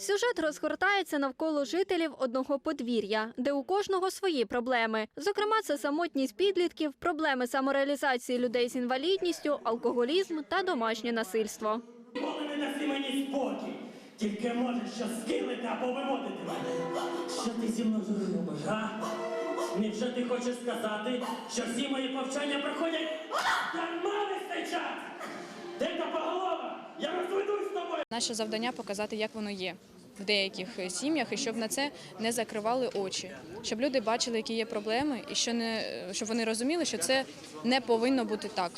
Сюжет розгортається навколо жителів одного подвір'я, де у кожного свої проблеми. Зокрема, це самотність підлітків, проблеми самореалізації людей з інвалідністю, алкоголізм та домашнє насильство. Ніколи не даси мені спокій. Тільки можеш що скинути або виводити мене. Що ти зі мною робиш, а? Невже ти хочеш сказати, що всі мої повчання проходять дарма весь Наше завдання показати, як воно є в деяких е, сім'ях, і щоб на це не закривали очі, щоб люди бачили, які є проблеми, і що не щоб вони розуміли, що це не повинно бути так.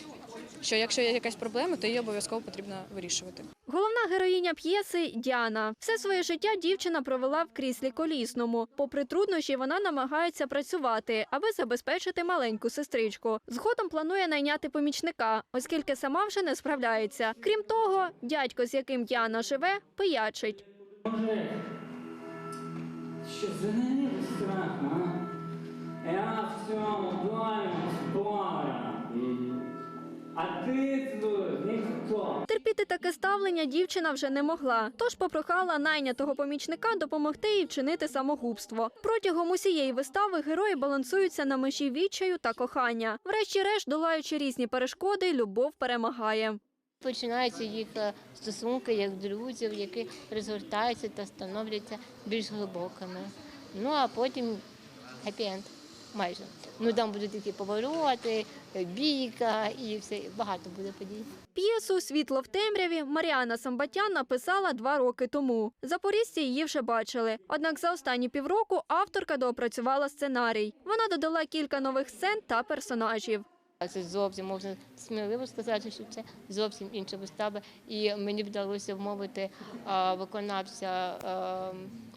Що якщо є якась проблема, то її обов'язково потрібно вирішувати. Головна героїня п'єси Діана. Все своє життя дівчина провела в кріслі колісному. Попри труднощі, вона намагається працювати, аби забезпечити маленьку сестричку. Згодом планує найняти помічника, оскільки сама вже не справляється. Крім того, дядько, з яким Діана живе, пиячить. Що за страх, а? Я в цьому таке ставлення дівчина вже не могла, тож попрохала найнятого помічника допомогти їй вчинити самогубство. Протягом усієї вистави герої балансуються на межі відчаю та кохання. Врешті-решт, долаючи різні перешкоди, любов перемагає. Починаються їх е, стосунки як друзів, які розгортаються та становляться більш глибокими. Ну а потім хеппі-енд майже. Ну там будуть такі повороти, бійка і все багато буде подій. П'єсу Світло в темряві Маріана Самбатян написала два роки тому. Запорізьці її вже бачили. Однак за останні півроку авторка доопрацювала сценарій. Вона додала кілька нових сцен та персонажів. Це зовсім можна сміливо сказати, що це зовсім інша вистава. І мені вдалося вмовити виконавця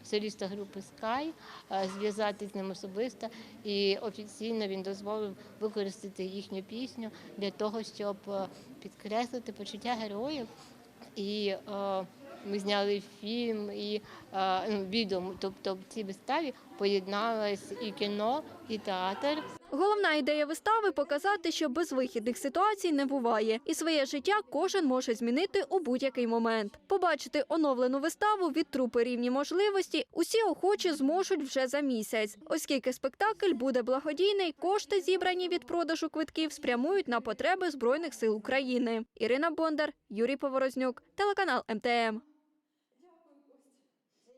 соліста групи Скай, а, зв'язати з ним особисто. І офіційно він дозволив використати їхню пісню для того, щоб підкреслити почуття героїв. І а, ми зняли фільм і ну, відео. Тобто в цій виставі поєдналось і кіно, і театр. Головна ідея вистави показати, що безвихідних ситуацій не буває, і своє життя кожен може змінити у будь-який момент. Побачити оновлену виставу від трупи рівні можливості усі охочі зможуть вже за місяць, оскільки спектакль буде благодійний. Кошти, зібрані від продажу квитків, спрямують на потреби збройних сил України. Ірина Бондар, Юрій Поворознюк, телеканал МТМ.